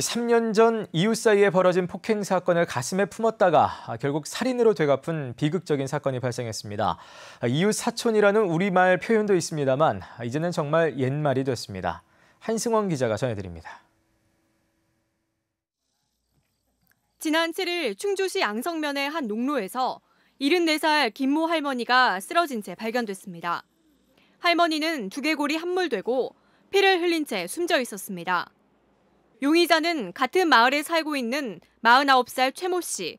3년 전 이웃 사이에 벌어진 폭행 사건을 가슴에 품었다가 결국 살인으로 되갚은 비극적인 사건이 발생했습니다. 이웃 사촌이라는 우리말 표현도 있습니다만 이제는 정말 옛말이 됐습니다. 한승원 기자가 전해드립니다. 지난 7일 충주시 양성면의 한 농로에서 74살 김모 할머니가 쓰러진 채 발견됐습니다. 할머니는 두개골이 함몰되고 피를 흘린 채 숨져 있었습니다. 용의자는 같은 마을에 살고 있는 49살 최모 씨.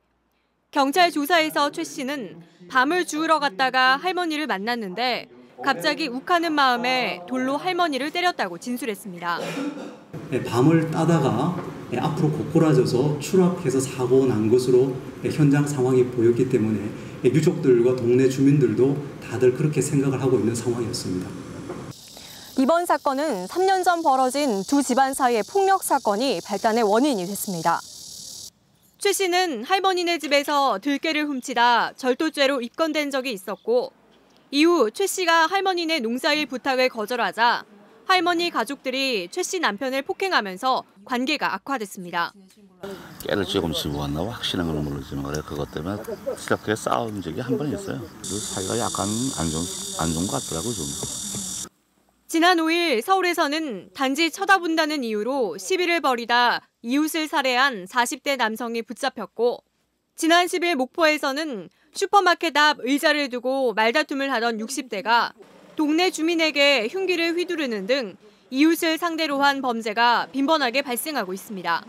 경찰 조사에서 최 씨는 밤을 주우러 갔다가 할머니를 만났는데 갑자기 욱하는 마음에 돌로 할머니를 때렸다고 진술했습니다. 네, 밤을 따다가 네, 앞으로 고꾸라져서 추락해서 사고 난 것으로 네, 현장 상황이 보였기 때문에 유족들과 동네 주민들도 다들 그렇게 생각을 하고 있는 상황이었습니다. 이번 사건은 3년 전 벌어진 두 집안 사이의 폭력 사건이 발단의 원인이 됐습니다. 최 씨는 할머니네 집에서 들깨를 훔치다 절도죄로 입건된 적이 있었고 이후 최 씨가 할머니네 농사일 부탁을 거절하자 할머니 가족들이 최 씨 남편을 폭행하면서 관계가 악화됐습니다. 깨를 조금 집어왔나 확실한 건 모르지만 그래 그것 때문에 시작해 싸운 적이 한 번 있어요. 그 사이가 약간 안 좋은 안 좋은 것 같더라고요 좀. 지난 5일 서울에서는 단지 쳐다본다는 이유로 시비를 벌이다 이웃을 살해한 40대 남성이 붙잡혔고 지난 10일 목포에서는 슈퍼마켓 앞 의자를 두고 말다툼을 하던 60대가 동네 주민에게 흉기를 휘두르는 등 이웃을 상대로 한 범죄가 빈번하게 발생하고 있습니다.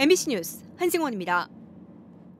MBC 뉴스 한승원입니다.